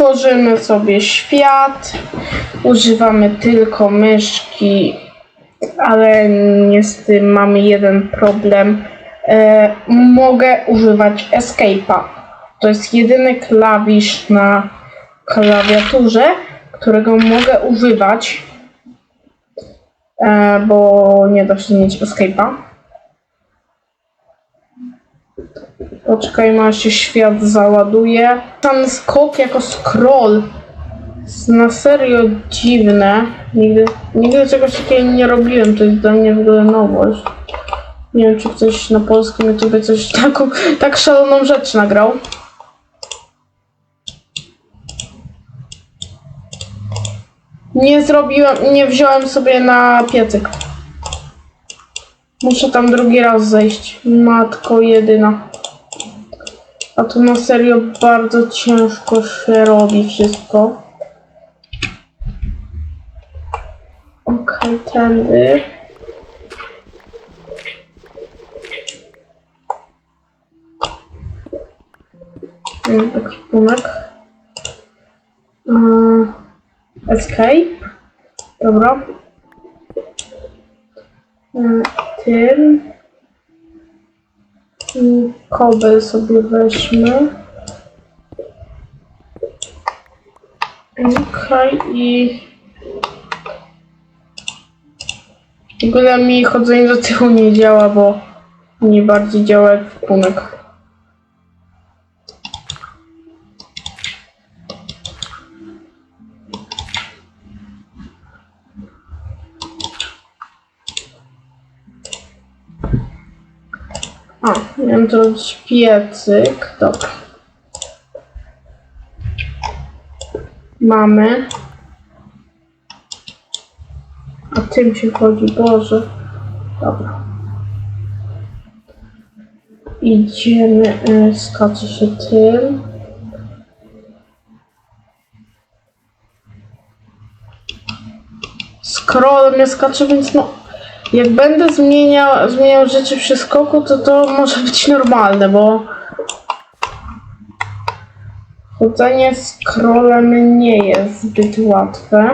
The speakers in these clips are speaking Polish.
Tworzymy sobie świat. Używamy tylko myszki, ale niestety mamy jeden problem. E, mogę używać Escape'a. To jest jedyny klawisz na klawiaturze, którego mogę używać, e, bo nie da się mieć Escape'a. Poczekajmy, aż się świat załaduje. Ten skok jako scroll jest na serio dziwne. Nigdy, nigdy czegoś takiego nie robiłem, to jest dla mnie w ogóle nowość. Nie wiem, czy ktoś na polskim YouTube coś taką, tak szaloną rzecz nagrał. Nie zrobiłem, nie wziąłem sobie na piecyk. Muszę tam drugi raz zejść. Matko jedyna. A tu na serio bardzo ciężko się robi wszystko. Okej, tędy. Mm, Ekwipunek. Yy, Escape. Dobra. Yy, Tym. Kobel sobie weźmy. Okej, i... W ogóle mi chodzenie do tyłu nie działa, bo nie bardziej działa ekwipunek. A, miałem to robić piecyk. Dobra. Mamy. A tym się chodzi, Boże. Dobra. Idziemy, y, skacze się tym. Scroll mnie skacze, więc no... Jak będę zmieniał, zmieniał rzeczy przy skoku, to to może być normalne, bo... Chodzenie scrollem nie jest zbyt łatwe.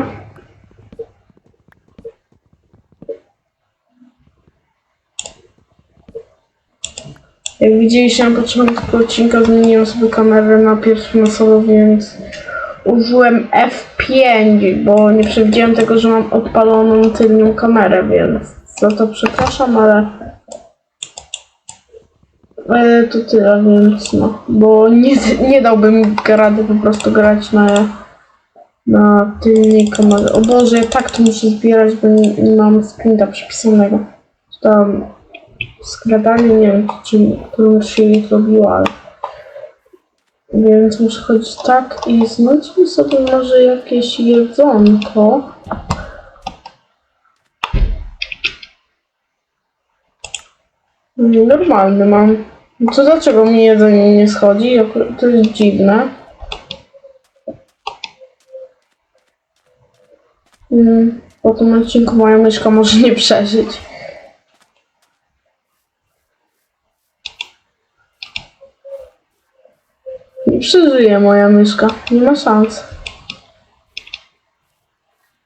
Jak widzieliście na początku odcinka, zmieniłem sobie kamerę na pierwszą osobę, więc użyłem F5, bo nie przewidziałem tego, że mam odpaloną tylnią kamerę, więc za to przepraszam, ale e, to tyle, więc no, bo nie, nie dałbym rady po prostu grać na na tylnej kamerze. O Boże, ja tak to muszę zbierać, bo nie, nie mam sprinta przypisanego. Tam skradanie, nie wiem, czy którą się jej zrobiło, ale więc muszę chodzić tak i znajdźmy sobie może jakieś jedzonko. Normalny mam. To dlaczego mi jedzenie nie schodzi? To jest dziwne. Mm, Po tym odcinku moja myszka może nie przeżyć. Nie przeżyje moja myszka. Nie ma szans.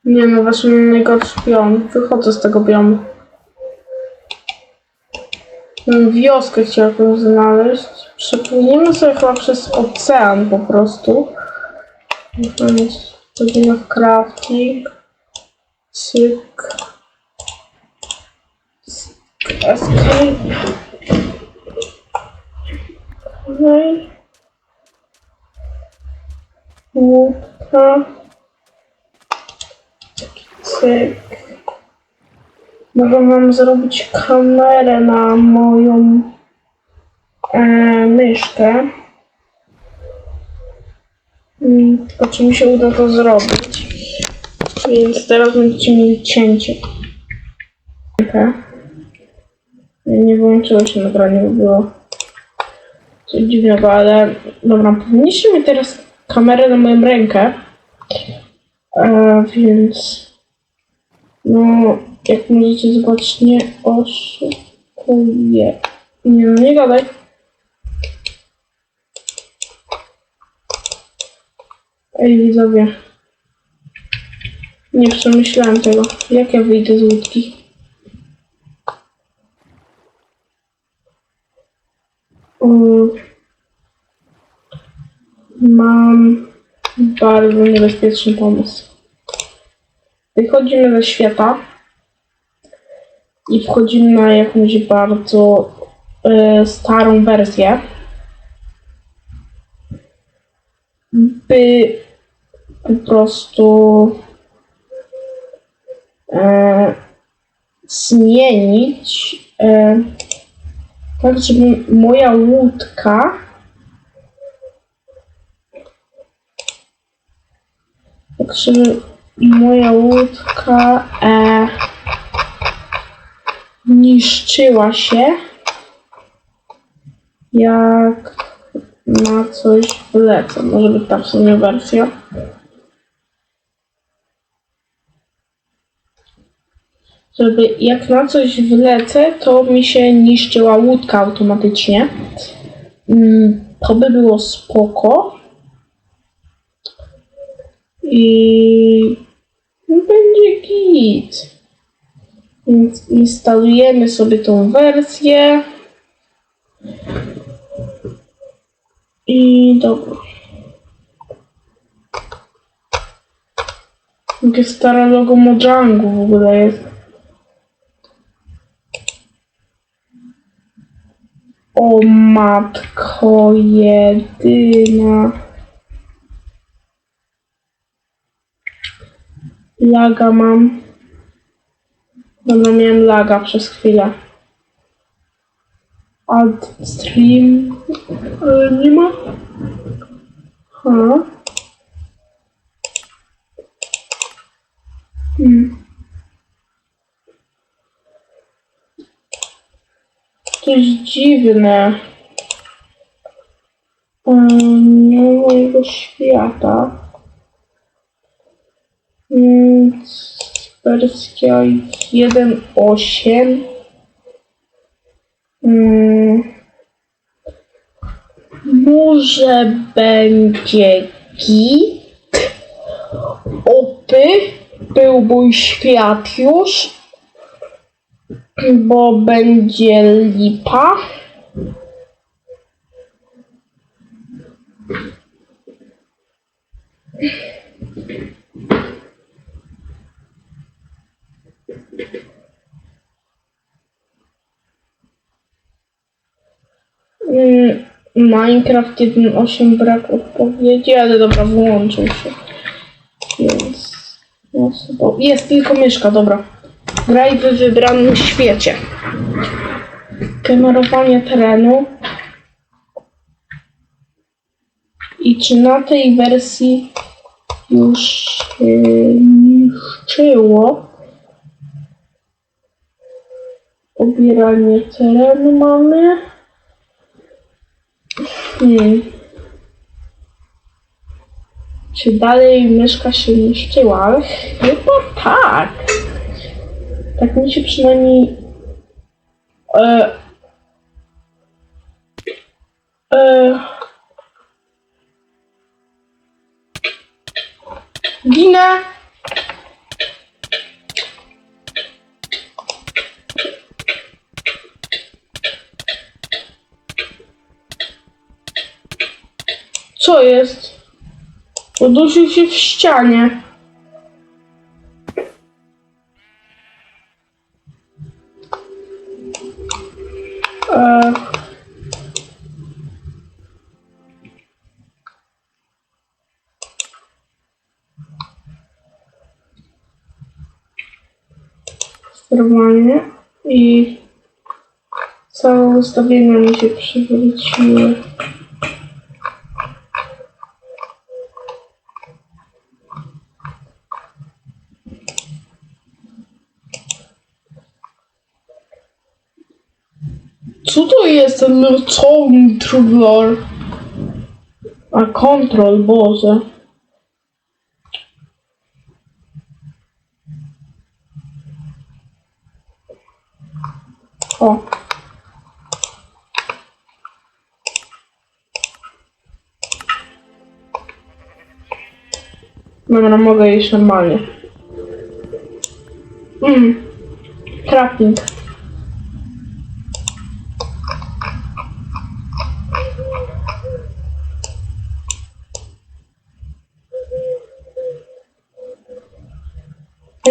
Nie no, właśnie najgorszy pion. Wychodzę z tego pionu. Wioskę chciałabym znaleźć. Przepłyniemy sobie chyba przez ocean po prostu. Wchodzimy w crafting. Cyk. Escape. Okej. Łódka. Cyk. Mogę wam zrobić kamerę na moją e, myszkę. Mm, Tylko czy mi się uda to zrobić. Więc teraz będziecie mieli cięcie. Okay. Nie wyłączyło się nagranie, bo było coś dziwnego, ale dobra, powinniście mieć teraz kamerę na moją rękę. E, więc no, jak możecie zobaczyć, nie oszukuję. Nie, no nie gadaj. Ej, widzowie. Nie przemyślałem tego. Jak ja wyjdę z łódki? Mam bardzo niebezpieczny pomysł. Wychodzimy ze świata i wchodzimy na jakąś bardzo e, starą wersję, by po prostu e, zmienić e, tak, żeby moja łódka tak, żeby moja łódka e, niszczyła się jak na coś wlecę. Może być ta w sumie wersja. Żeby jak na coś wlecę, to mi się niszczyła łódka automatycznie. Mm, To by było spoko. I będzie git. Więc instalujemy sobie tą wersję. I dobra. Jakie stare logo Mojangu w ogóle jest. O matko jedyna. Laga mam. Dobra, miałem laga przez chwilę. Alt stream. Ale nie ma. Ha. Hmm. To jest dziwne. Ehm, Nie mojego świata. Mm, Wersja 1.8. Mm, Może będzie git. Opy był mój świat już. Bo będzie lipa. Mm, Minecraft 1.8 brak odpowiedzi, ale dobra, włączył się. Więc. No. Jest tylko myszka, dobra. Graj w wybranym świecie. Kamerowanie terenu. I czy na tej wersji już się niszczyło? Obieranie terenu mamy. Hmm. Czy dalej myszka się niszczyła? Chyba tak. Tak mi się przynajmniej. E, e, ginę. Co jest? Udusił się w ścianie. E... Sterowanie i całe ustawienia mi się przewróciły. Co to jest ten controller? A kontrol, Boże. O. Dobra, mogę iść normalnie. Mm. Trapping.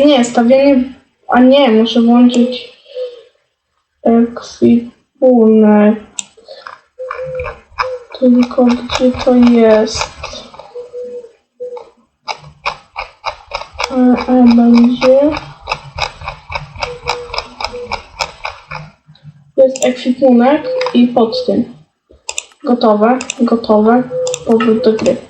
Nie, stawianie... A nie, muszę włączyć ekwipunek. Tylko gdzie to jest? E, e będzie. Jest ekwipunek i pod tym. Gotowe, gotowe. Powrót do gry.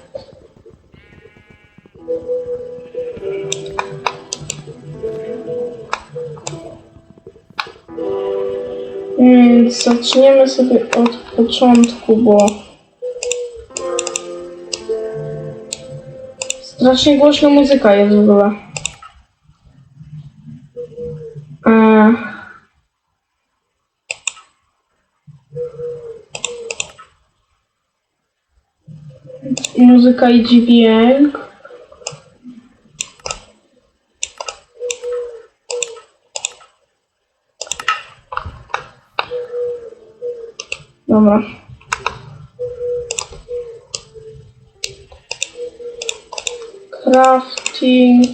Zaczniemy sobie od początku, bo strasznie głośna muzyka jest w ogóle. Eee. Muzyka i dźwięk. Dobra. Crafting.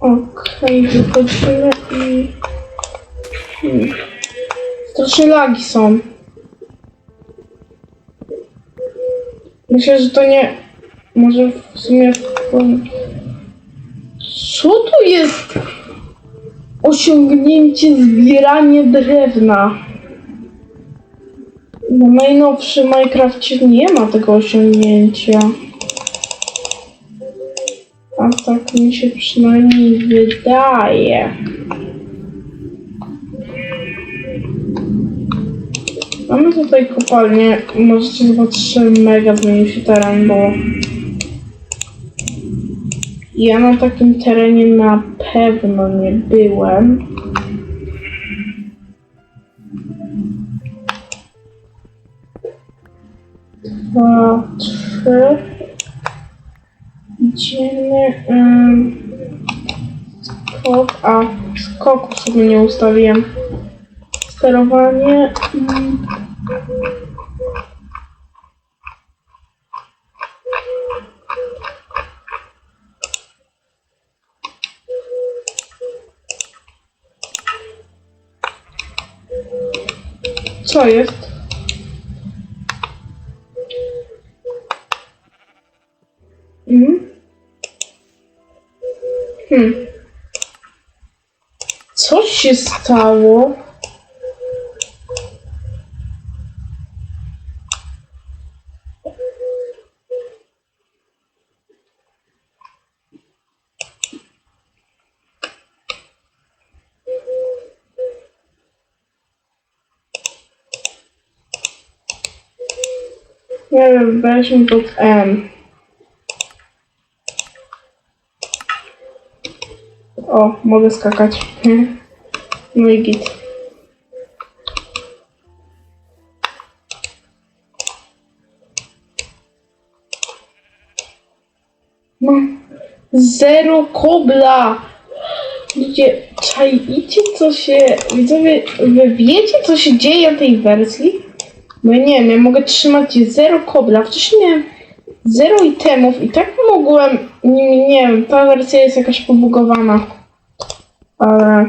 Okej, wychodzimy i... Strasznie lagi są. Myślę, że to nie... Może w sumie... Co tu jest? Osiągnięcie zbieranie drewna. No najnowszy Minecraft nie ma tego osiągnięcia. A tak mi się przynajmniej wydaje. Mamy tutaj kopalnię. Możecie zobaczyć, mega zmienił się teren, bo ja na takim terenie na pewno nie byłem. Dwa, trzy. Idziemy. Um, skok. A, skoku sobie nie ustawiłem. Sterowanie. mm. Co jest? Się stało? Nie wiem, weźmy pod M. O, mogę skakać. No git. Mam zero kobla. Ludzie, czaicie co się... Widzowie, wy wiecie co się dzieje tej wersji? Bo nie wiem, ja mogę trzymać zero kobla. Wcześniej miałem zero itemów i tak mogłem... Nie, nie wiem, ta wersja jest jakaś pobugowana. Ale...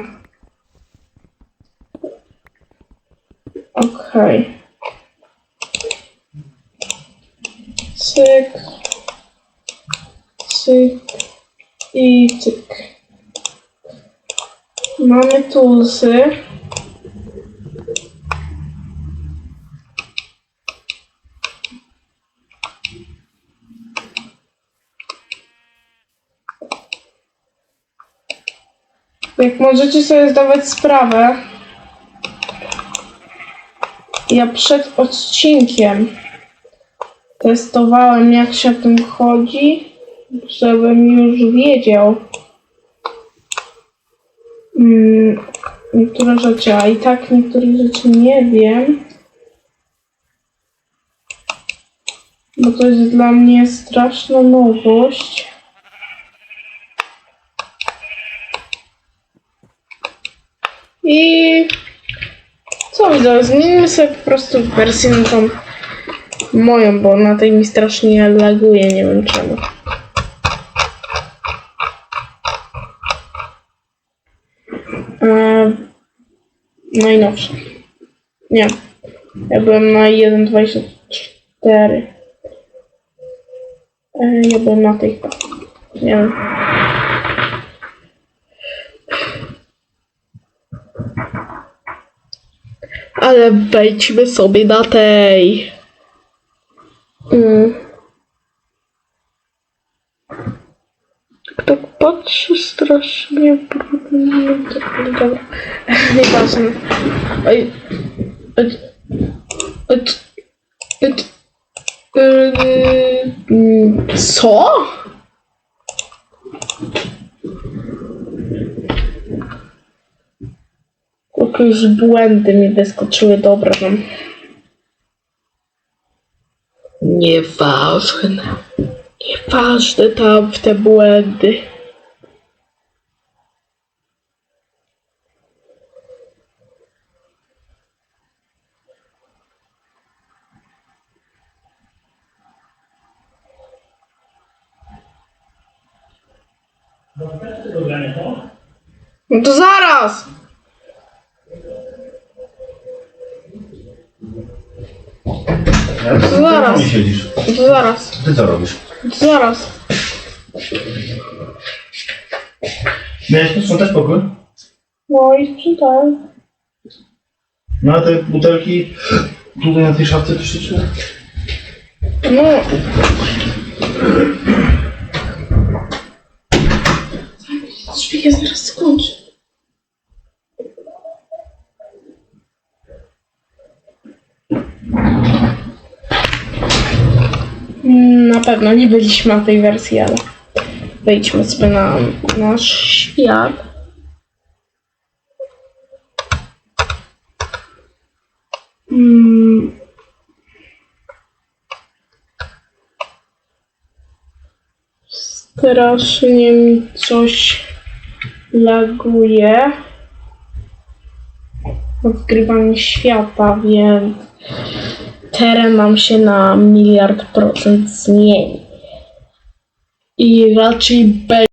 Okej. Cyk. Cyk. I cyk. Mamy toolsy. Jak możecie sobie zdawać sprawę, ja przed odcinkiem testowałem jak się tym chodzi, żebym już wiedział mm, niektóre rzeczy, a i tak niektórych rzeczy nie wiem. Bo to jest dla mnie straszna nowość. I co widzę, zmienimy sobie po prostu wersję na tą moją, bo na tej mi strasznie laguje, nie wiem czemu. Eee, najnowsza. Nie. Ja byłem na 1.24. Eee, ja byłem na tej. Nie wiem. Ale wejdźmy sobie na tej. Mm. Tak patrzy strasznie brudnie. Dobra. Nieważne. Oj. Oj. Oj. Oj. Mm, Co? Jakieś błędy mi wyskoczyły, dobra tam. Nieważne. Nieważne tam te błędy. No to zaraz! Ty Zaraz. nie siedzisz. No to zaraz. Ty co robisz? No zaraz. Miałeś posprzątać pokój? No i sprzątałem. No a te butelki tutaj na tej szafce troszeczkę? No. Ja zaraz skończę. Na pewno nie byliśmy na tej wersji, ale wejdźmy sobie na nasz świat. Mm. Strasznie mi coś laguje. Odgrywanie świata, więc teren nam się na miliard procent zmieni. I raczej będzie